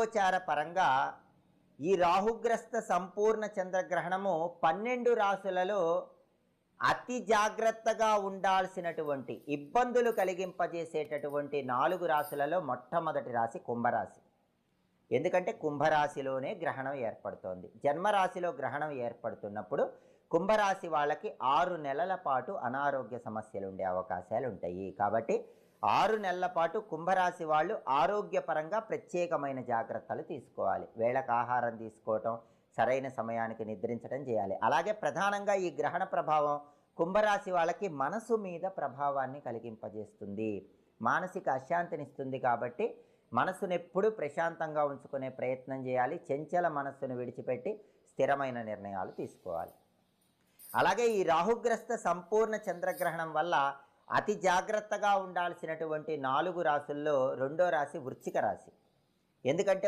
రాశిగోచార పరంగా ఈ రాహుగ్రస్త సంపూర్ణ చంద్రగ్రహణము పన్నెండు రాశులలో అతి జాగ్రత్తగా ఉండాల్సినటువంటి ఇబ్బందులు కలిగింపజేసేటటువంటి నాలుగు రాశులలో మొట్టమొదటి రాశి కుంభరాశి. ఎందుకంటే కుంభరాశిలోనే గ్రహణం ఏర్పడుతోంది. జన్మరాశిలో గ్రహణం ఏర్పడుతున్నప్పుడు కుంభరాశి వాళ్ళకి ఆరు నెలల పాటు అనారోగ్య సమస్యలు ఉండే అవకాశాలు ఉంటాయి. కాబట్టి ఆరు నెలల పాటు కుంభరాశి వాళ్ళు ఆరోగ్యపరంగా ప్రత్యేకమైన జాగ్రత్తలు తీసుకోవాలి. వేళకు ఆహారం తీసుకోవటం సరైన సమయానికి నిద్రించడం చేయాలి. అలాగే ప్రధానంగా ఈ గ్రహణ ప్రభావం కుంభరాశి వాళ్ళకి మనసు మీద ప్రభావాన్ని కలిగింపజేస్తుంది. మానసిక అశాంతినిస్తుంది కాబట్టి మనసును ఎప్పుడూ ప్రశాంతంగా ఉంచుకునే ప్రయత్నం చేయాలి. చెంచల మనస్సును విడిచిపెట్టి స్థిరమైన నిర్ణయాలు తీసుకోవాలి. అలాగే ఈ రాహుగ్రస్త సంపూర్ణ చంద్రగ్రహణం వల్ల అతి జాగ్రత్తగా ఉండాల్సినటువంటి నాలుగు రాసుల్లో రెండో రాశి వృచ్చిక రాశి. ఎందుకంటే